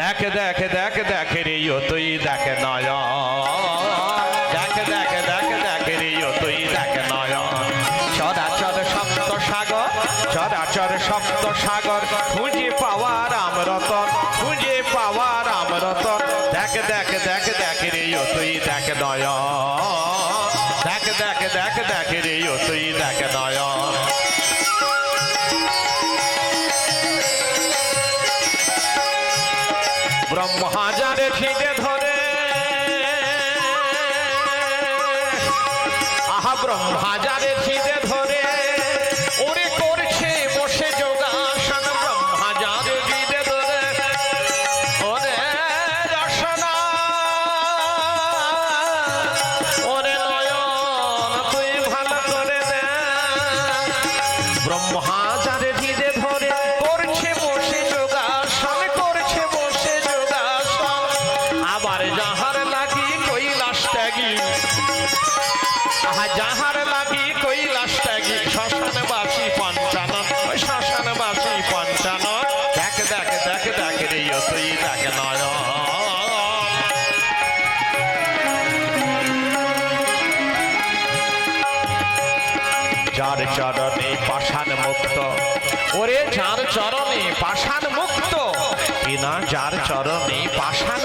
দেখে দেখে দেখে দেখে রে, ও তুই দেখে নয়ন। দেখে দেখে দেখে দেখে রে, ও তুই দেখে নয়ন। চরাচর সপ্ত সাগর চরাচর সপ্ত সাগর, খুঁজে পাওয়ার রাম রতন খুঁজে পাওয়ার রাম রতন দেখে দেখে দেখে দেখে রে, ও তুই দেখে নয়ন। দেখে দেখে দেখে দেখে রে, ও তুই দেখে ব্রহ্মাজারে খিদে ধরে। আহা ব্রহ্মাজারে খিদে ধরে। যার চরণে পাষাণ মুক্ত। ওরে যার চরণে পাষাণ মুক্ত। কিনা যার চরণে পাষাণ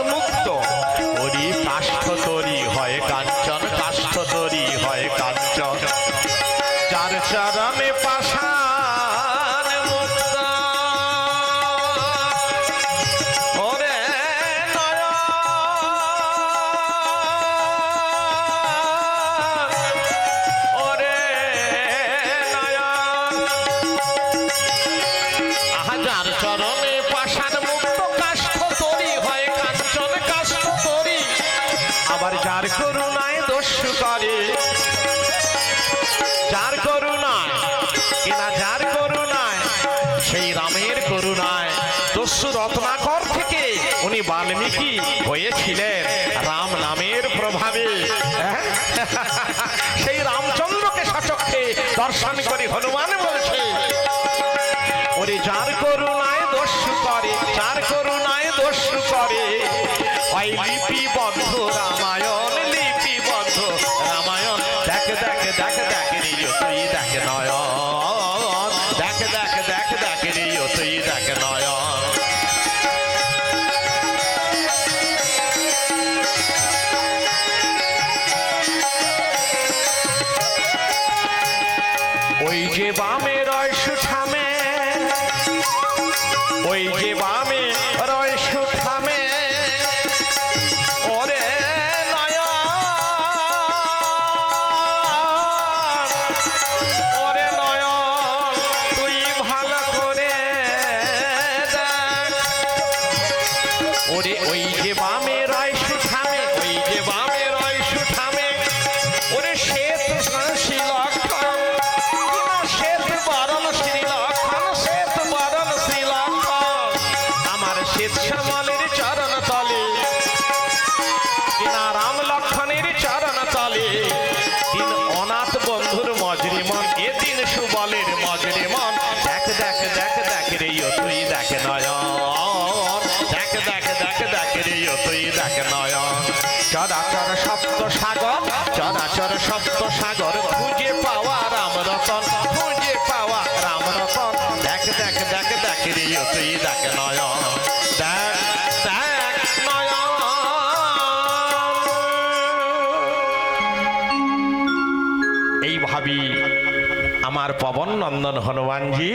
করে। যার করুণায়, কিনা যার করুণায়, সেই রামের করুণায়। দস্যু রত্নাকর থেকে উনি বাল্মীকি হয়েছিলেন, রাম নামের প্রভাবে। হ্যাঁ? সেই রামচন্দ্রকে সচক্ষে দর্শন করে হনুমান বলছে, ওরে যার করুণায় দস্যু করে, যার করুণায় দস্যু করে ওই যে বামে রয় সুঠামে ওই যে বামে ওই যে বামে রয় সুঠামে, ওই যে বামে রয় সুঠামে, ওরে শ্বেত শ্রীলক্ষণ শ্বেত বরণ দেখ দেখ রে তুই দেখ নয়ন। চরাচর সপ্ত সাগর, চরাচর সপ্ত সাগর, খুঁজে পাওয়া রাম রতন, খুঁজে পাওয়া রাম রতন। দেখ দেখ দেখ দেখ রে তুই দেখ নয়ন। দেখ দেখ নয়ন। এই ভাবি আমার পবন নন্দন হনুমানজি